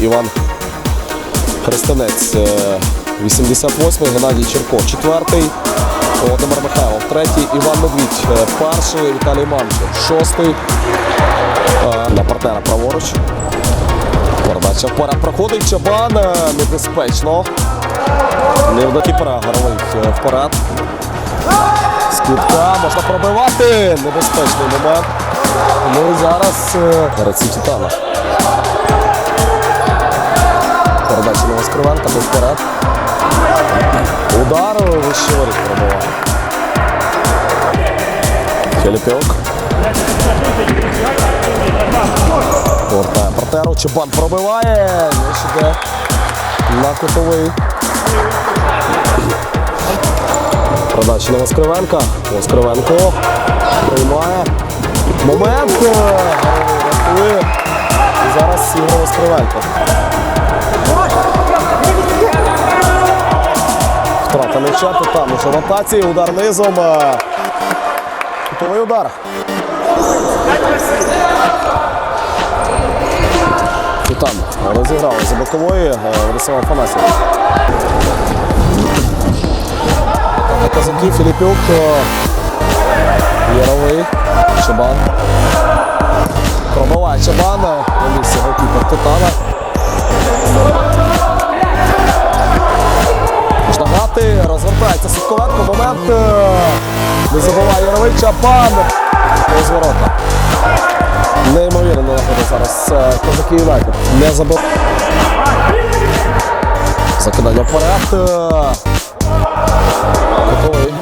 Іван Христинець. Е, 88-й Геннадій Черко. Четвертий Володимир Михайлов. Третій Іван Медвідь. Е, Перший Віталій Манко. Шостий е, на партнера праворуч. Передача вперед проходить Чабан. е, Небезпечно. Не до кіпера горовий е, вперед. Скидка можна пробивати. Небезпечний момент. Ну і зараз е, Титана. Передача на Скривенка, тут вперед. Удар вище воріт пробиває. Філіпюк. Повертає партнеру. Чебан пробиває. Іде на кутовий. Передача на Воскривенка. Воскривенко приймає. Момент. зараз Ігор Воскривенко. Втрата м'яча, то там уже ротації, удар низом. е, Кутовий удар. І там розіграли за бокової е, Владислав Афанасьєв. Казаки Філіпюк. е, Яровий. Чабан. Пробиває Чабан. На місці голкіпер Титана. Момент. Не забуває Яровий Чапан. Розворота. Неймовірно находить зараз е, козаки Юнайтед. Не забув. Закидання вперед. е, Готовий.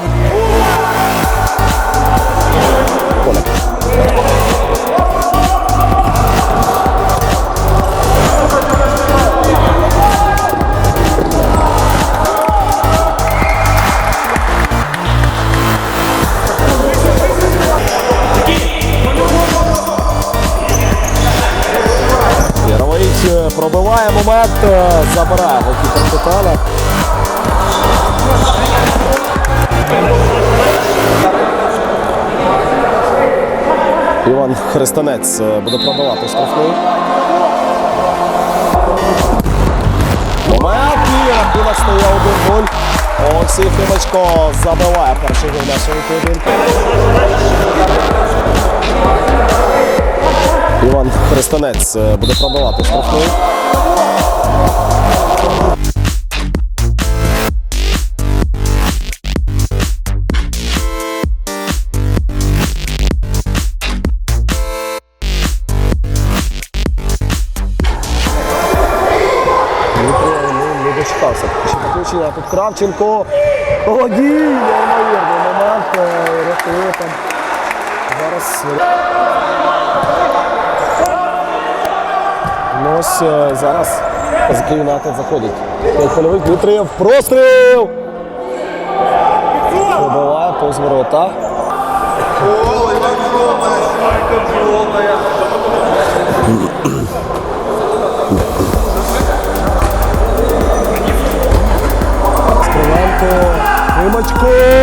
Пробиває момент, е, забирає голкіпер Титана. Іван Христанець е, буде пробивати штрафний. Момент і рахунок стає 1-0. Олексій Фімочко забиває перший гол нашого поєдинку. Іван Христанець е, буде пробивати ну, не дочекався. Підключення. Тут Кравченко. Володій! Неймовірний момент. е, Рятує там. Зараз. Ну ось е, зараз козаки Юнайтед заходять. П'ять польових Простріл! Пробиває повз ворота. Скривенко. Римочко!